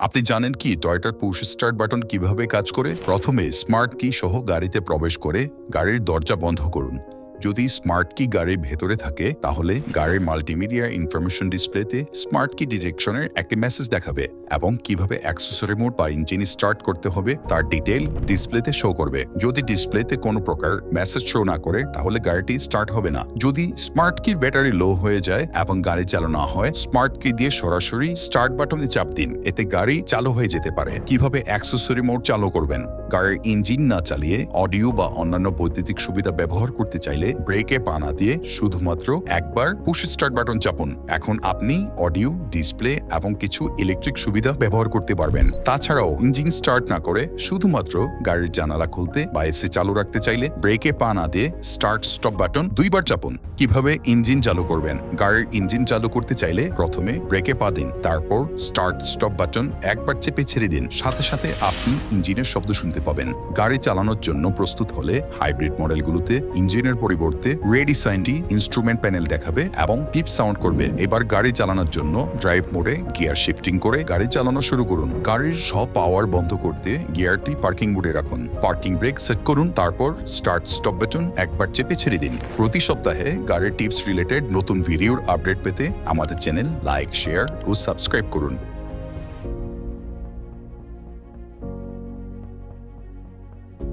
আপনি জানেন কি টয়টার পুশ স্টার্ট বাটন কীভাবে কাজ করে? প্রথমে স্মার্ট কি সহ গাড়িতে প্রবেশ করে গাড়ির দরজা বন্ধ করুন। যদি স্মার্ট কি গাড়ির ভেতরে থাকে, তাহলে গাড়ির মাল্টিমিডিয়া ইনফরমেশন ডিসপ্লেতে স্মার্ট কি ডিরেকশনের একটি মেসেজ দেখাবে এবং কীভাবে অ্যাক্সেসরি মোড বা ইঞ্জিন স্টার্ট করতে হবে তার ডিটেল ডিসপ্লেতে শো করবে। যদি ডিসপ্লেতে কোনো প্রকার মেসেজ শো না করে, তাহলে গাড়িটি স্টার্ট হবে না। যদি স্মার্ট কির ব্যাটারি লো হয়ে যায় এবং গাড়ি চালু না হয়, স্মার্ট কি দিয়ে সরাসরি স্টার্ট বাটনে চাপ দিন। এতে গাড়ি চালু হয়ে যেতে পারে। কীভাবে অ্যাক্সেসরি মোড চালু করবেন? গাড়ির ইঞ্জিন না চালিয়ে অডিও বা অন্যান্য বৈদ্যুতিক সুবিধা ব্যবহার করতে চাইলে ব্রেকে পা না দিয়ে শুধুমাত্র একবার পুশ স্টার্ট বাটন চাপুন। এখন আপনি অডিও ডিসপ্লে এবং কিছু ইলেকট্রিক সুবিধা ব্যবহার করতে পারবেন। তাছাড়াও ইঞ্জিন স্টার্ট না করে শুধুমাত্র গাড়ির জানালা খুলতে বা এসি চালু রাখতে চাইলে ব্রেকে পা না দিয়ে স্টার্ট স্টপ বাটন দুইবার চাপুন। কীভাবে ইঞ্জিন চালু করবেন? গাড়ির ইঞ্জিন চালু করতে চাইলে প্রথমে ব্রেকে পা দিন, তারপর স্টার্ট স্টপ বাটন একবার চেপে ছেড়ে দিন। সাথে সাথে আপনি ইঞ্জিনের শব্দ শুনতে পাবেন। গাড়ি চালানোর জন্য প্রস্তুত হলে হাইব্রিড মডেলগুলোতে ইঞ্জিনের পরিবর্তে রেডি সাইনটি ইনস্ট্রুমেন্ট প্যানেল দেখাবে এবং পিপ সাউন্ড করবে। এবার গাড়ি চালানোর জন্য ড্রাইভ মোডে গিয়ার শিফটিং করে গাড়ি চালানো শুরু করুন। গাড়ির সব পাওয়ার বন্ধ করতে গিয়ারটি পার্কিং মোডে রাখুন। পার্কিং ব্রেক সেট করুন, তারপর স্টার্ট স্টপ বাটন একবার চেপে ছেড়ে দিন। প্রতি সপ্তাহে গাড়ির টিপস রিলেটেড নতুন ভিডিওর আপডেট পেতে আমাদের চ্যানেল লাইক, শেয়ার ও সাবস্ক্রাইব করুন।